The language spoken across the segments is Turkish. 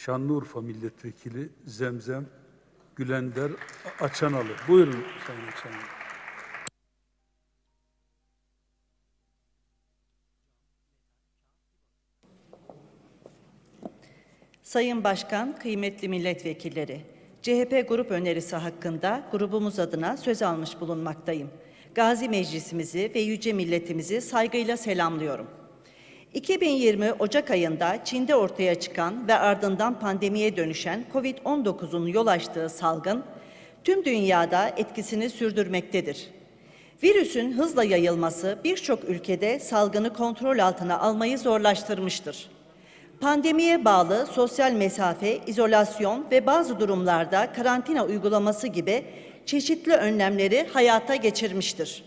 Şanlıurfa Milletvekili Zemzem Gülender Açanalı. Buyurun Sayın Açanalı. Sayın Başkan, kıymetli milletvekilleri, CHP grup önerisi hakkında grubumuz adına söz almış bulunmaktayım. Gazi Meclisimizi ve yüce milletimizi saygıyla selamlıyorum. 2020 Ocak ayında Çin'de ortaya çıkan ve ardından pandemiye dönüşen COVID-19'un yol açtığı salgın tüm dünyada etkisini sürdürmektedir. Virüsün hızla yayılması birçok ülkede salgını kontrol altına almayı zorlaştırmıştır. Pandemiye bağlı sosyal mesafe, izolasyon ve bazı durumlarda karantina uygulaması gibi çeşitli önlemleri hayata geçirmiştir.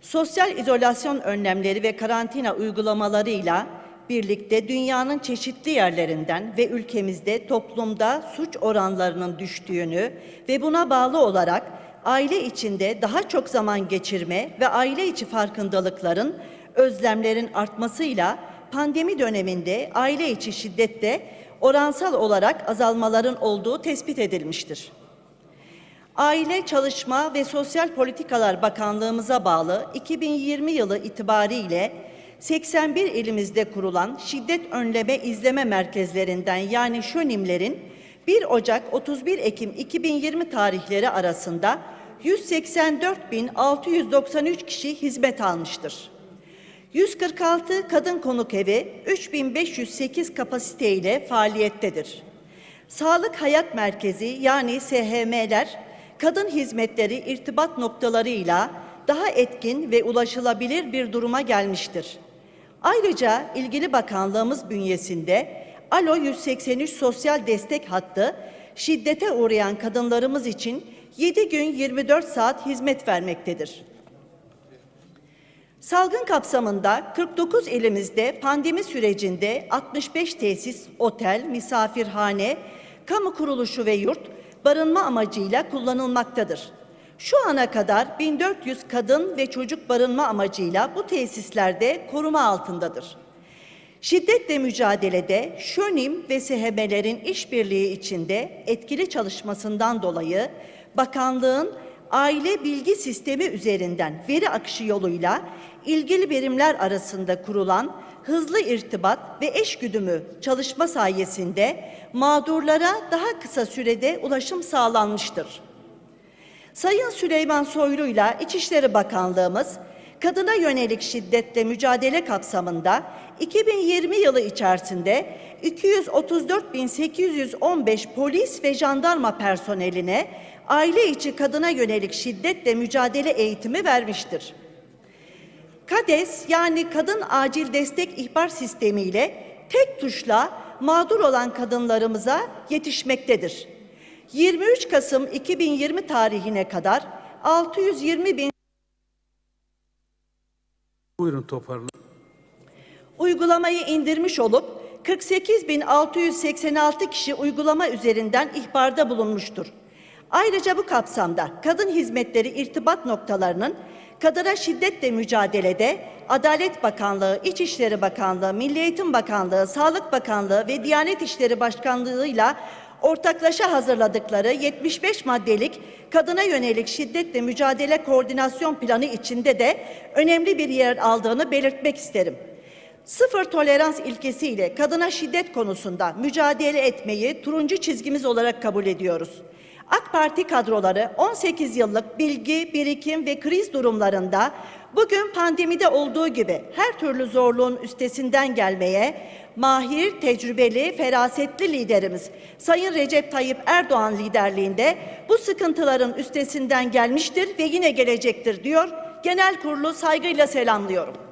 Sosyal izolasyon önlemleri ve karantina uygulamalarıyla birlikte dünyanın çeşitli yerlerinden ve ülkemizde toplumda suç oranlarının düştüğünü ve buna bağlı olarak aile içinde daha çok zaman geçirme ve aile içi farkındalıkların, özlemlerin artmasıyla pandemi döneminde aile içi şiddette oransal olarak azalmaların olduğu tespit edilmiştir. Aile Çalışma ve Sosyal Politikalar Bakanlığımıza bağlı 2020 yılı itibariyle 81 ilimizde kurulan şiddet önleme izleme merkezlerinden yani şönimlerin 1 Ocak 31 Ekim 2020 tarihleri arasında 184.693 kişi hizmet almıştır. 146 kadın konuk evi 3508 kapasiteyle faaliyettedir. Sağlık Hayat Merkezi yani SHM'ler kadın hizmetleri irtibat noktalarıyla daha etkin ve ulaşılabilir bir duruma gelmiştir. Ayrıca ilgili bakanlığımız bünyesinde Alo 183 sosyal destek hattı şiddete uğrayan kadınlarımız için 7 gün 24 saat hizmet vermektedir. Salgın kapsamında 49 ilimizde pandemi sürecinde 65 tesis, otel, misafirhane, kamu kuruluşu ve yurt barınma amacıyla kullanılmaktadır. Şu ana kadar 1400 kadın ve çocuk barınma amacıyla bu tesislerde koruma altındadır. Şiddetle mücadelede şönim ve SHB'lerin işbirliği içinde etkili çalışmasından dolayı bakanlığın aile bilgi sistemi üzerinden veri akışı yoluyla ilgili birimler arasında kurulan hızlı irtibat ve eşgüdümü çalışma sayesinde mağdurlara daha kısa sürede ulaşım sağlanmıştır. Sayın Süleyman Soylu'yla İçişleri Bakanlığımız kadına yönelik şiddetle mücadele kapsamında 2020 yılı içerisinde 234.815 polis ve jandarma personeline aile içi kadına yönelik şiddetle mücadele eğitimi vermiştir. KADES yani Kadın Acil Destek İhbar Sistemi ile tek tuşla mağdur olan kadınlarımıza yetişmektedir. 23 Kasım 2020 tarihine kadar 620 bin Buyurun toparlayın. uygulamayı indirmiş olup 48.686 kişi uygulama üzerinden ihbarda bulunmuştur. Ayrıca bu kapsamda kadın hizmetleri irtibat noktalarının kadına şiddetle mücadelede Adalet Bakanlığı, İçişleri Bakanlığı, Milli Eğitim Bakanlığı, Sağlık Bakanlığı ve Diyanet İşleri Başkanlığı'yla ortaklaşa hazırladıkları 75 maddelik kadına yönelik şiddetle mücadele koordinasyon planı içinde de önemli bir yer aldığını belirtmek isterim. Sıfır tolerans ilkesiyle kadına şiddet konusunda mücadele etmeyi turuncu çizgimiz olarak kabul ediyoruz. AK Parti kadroları 18 yıllık bilgi, birikim ve kriz durumlarında bugün pandemide olduğu gibi her türlü zorluğun üstesinden gelmeye mahir, tecrübeli, ferasetli liderimiz Sayın Recep Tayyip Erdoğan liderliğinde bu sıkıntıların üstesinden gelmiştir ve yine gelecektir diyor. Genel kurulu saygıyla selamlıyorum.